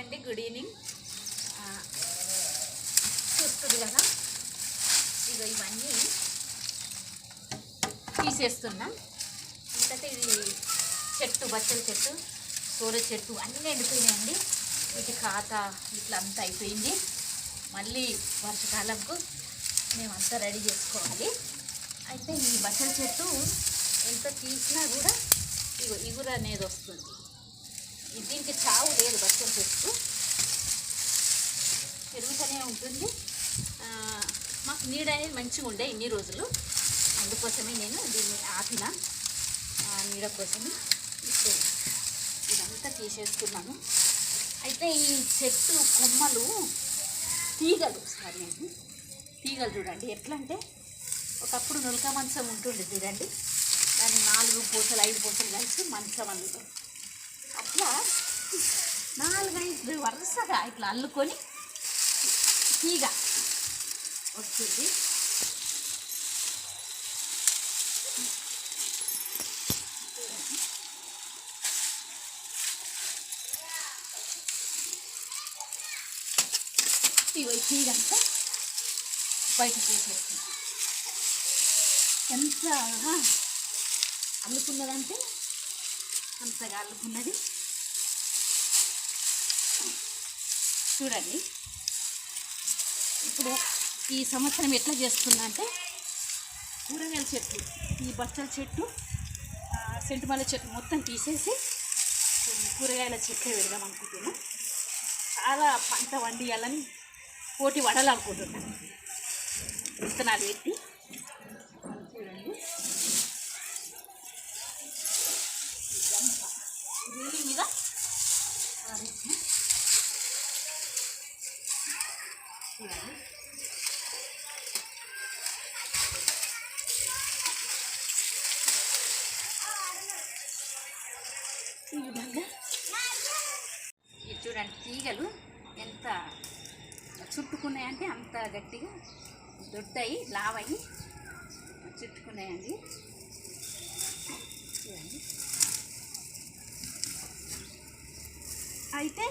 అండి good evening చూస్తుంది కదా? ఇక ఇవన్నీ తీసేస్తున్నాం. ఎందుకంటే ఇది చెట్టు బచ్చల చెట్టు సోర చెట్టు అన్నీ ఎండిపోయినాయండి. వీటి ఖాత ఇట్లా అంతా అయిపోయింది. మళ్ళీ వర్షకాలంకు మేమంతా రెడీ చేసుకోవాలి. అయితే ఈ బచ్చల చెట్టు ఎంత తీసినా కూడా ఇగురు అనేది వస్తుంది. దీనికి చావు లేదు బచ్చల చెట్టు. పెరుగుతూనే ఉంటుంది. మాకు నీడ అనేది మంచిగా ఉండే ఇన్ని రోజులు. అందుకోసమే నేను దీన్ని ఆపిన. నీడ కోసమే ఇప్పుడు ఇదంతా తీసేసుకున్నాను. అయితే ఈ చెట్టు కొమ్మలు తీగలు సారీ అండి. తీగలు చూడండి. ఎట్లా అంటే ఒకప్పుడు నులక మంచం ఉంటుంది చూడండి. దాన్ని నాలుగు పూసలు ఐదు పూసలు కలిసి మంచం అల్లుతాం అట్లా నాలుగైదు వరుసగా ఇట్లా అల్లుకొని తీగ వస్తుంది. తీగ అంతా బయటకు తీసేస్తుంది ఎంత అల్లుకున్నదంటే అంతగా అల్లుకున్నది చూడండి. ఇప్పుడు ఈ సంవత్సరం ఎట్లా చేస్తున్నా అంటే కూరగాయల చెట్లు ఈ బచ్చల చెట్టు ఆ, సెంటుమల్ల చెట్టు మొత్తం తీసేసి కూరగాయల చెట్లే పెడదాం అనుకుంటున్నాం. చాలా పంట వండియాలని పోటీ వడాలనుకుంటున్నాను విత్తనాలు పెట్టి ఇదంతా మీద చూడండి ఈ ఇది చూడండి తీగలు ఎంత చుట్టుకున్నాయంటే అంత గట్టిగా దొడ్డయి లావయి చుట్టుకున్నాయండి. చూడండి. అయితే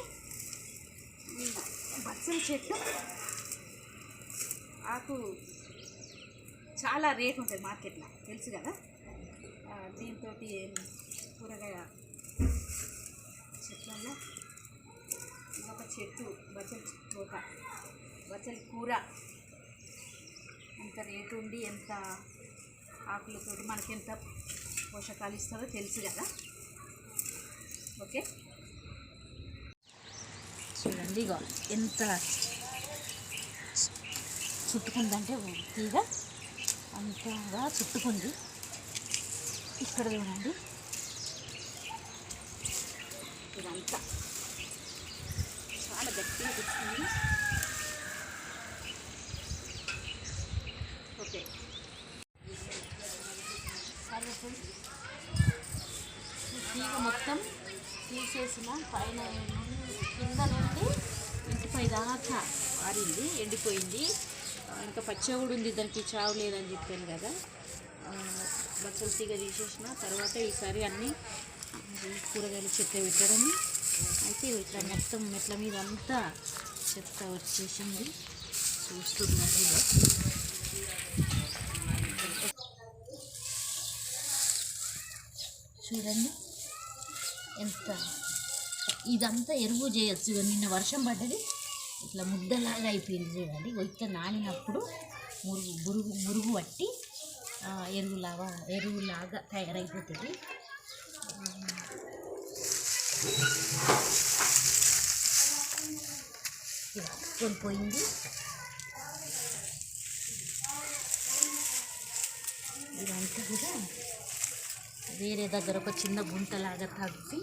ఈ బచ్చల చెట్టు ఆకు చాలా రేట్ ఉంటుంది మార్కెట్లో. తెలుసు కదా? దీంతో కూరగాయ చెట్లలో ఇంకొక చెట్టు బచ్చల తోట బచ్చల కూర. ఎంత రేటు ఉండి ఎంత ఆకులతోటి మనకి ఎంత పోషకాలు ఇస్తుందో తెలుసు కదా? ఓకే? చూడండి ఇగో ఎంత చుట్టుకుందంటే తీగ అంతగా చుట్టుకుంది. ఇక్కడ చూడండి. ఇదంతా. చాలా గట్టిగా తెచ్చుకుంది ఓకే సరే ఫ్రెండ్స్. ఈ తీగ మొత్తం తీసేసిన పైన కింద నుండి ఇంటిపై దాకా ఆరింది ఎండిపోయింది. ఇంకా పచ్చగా కూడా ఉంది దానికి చావు లేదని చెప్పాను కదా. ఆ, తీగ తీసేసిన తర్వాత ఈసారి అన్నీ కూరగాయలు చెత్త పెట్టడం అయితే ఇట్లా మొత్తం మెట్ల మీద అంతా చెత్త వచ్చేసింది. చూస్తున్నారు చూడండి. ఎంత ఇదంతా ఎరువు చేయొచ్చు. నిన్న వర్షం పడ్డది. ఇట్లా ముద్దలాగా అయిపోయింది చూడండి. ఇగో ఇట్లా నానినప్పుడు మురుగు మురుగు మురుగు పట్టి ఎరువులాగా ఎరువులాగా తయారైపోతుంది. ఇలా కొనిపోయింది ఇదంతా కూడా వేరే దగ్గర ఒక చిన్న గుంటలాగా తవ్వి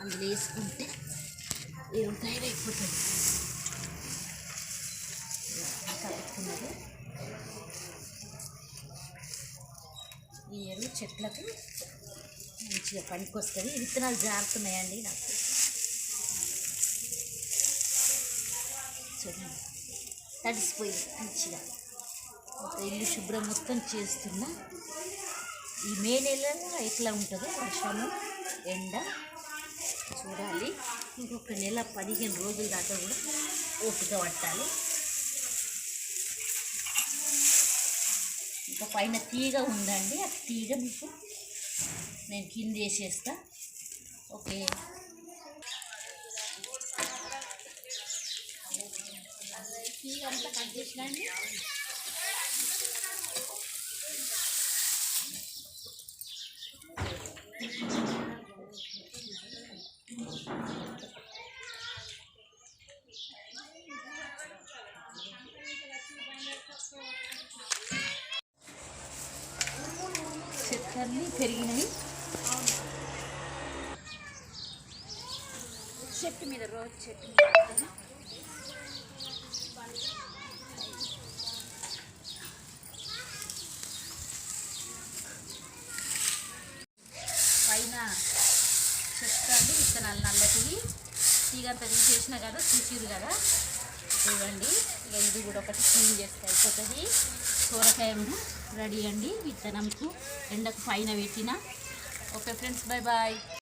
అందులో వేసుకుంటే ఏం తయారైపోతుంది అంతా పెట్టుకున్నది. ఈ ఎరువు చెట్లకు మంచిగా పనికొస్తుంది విత్తనాలు జారుతున్నాయండి నాకు. చూడండి. తడిసిపోయింది మంచిగా ఒక ఇల్లు శుభ్రం మొత్తం చేస్తున్నా ఈ మే నెలలో ఎట్లా ఉంటుందో వర్షము ఎండ చూడాలి. ఇంకొక నెల పదిహేను రోజుల దాకా కూడా ఓపిక పట్టాలి. ఇంకా పైన తీగ ఉందండి. ఆ తీగ మీకు నేను కింద వేసేస్తా. ఓకే. తీగ అంతా కట్ చేసినా అండి పెరిగినవి. చెట్టు మీద రోజు చెట్టు మీద పెడతాను. పైన చెప్తాండి విత్తనాలు నల్లటివి. తీగంతా తీసేసిన కదా చూసిరు కదా. చూడండి ఇక ఇది కూడా ఒకటి క్లీన్ చేస్తే అయిపోతుంది. సోరకాయ రెడీ అండి విత్తనంకు ఎండకు పైన పెట్టిన. Okay friends bye bye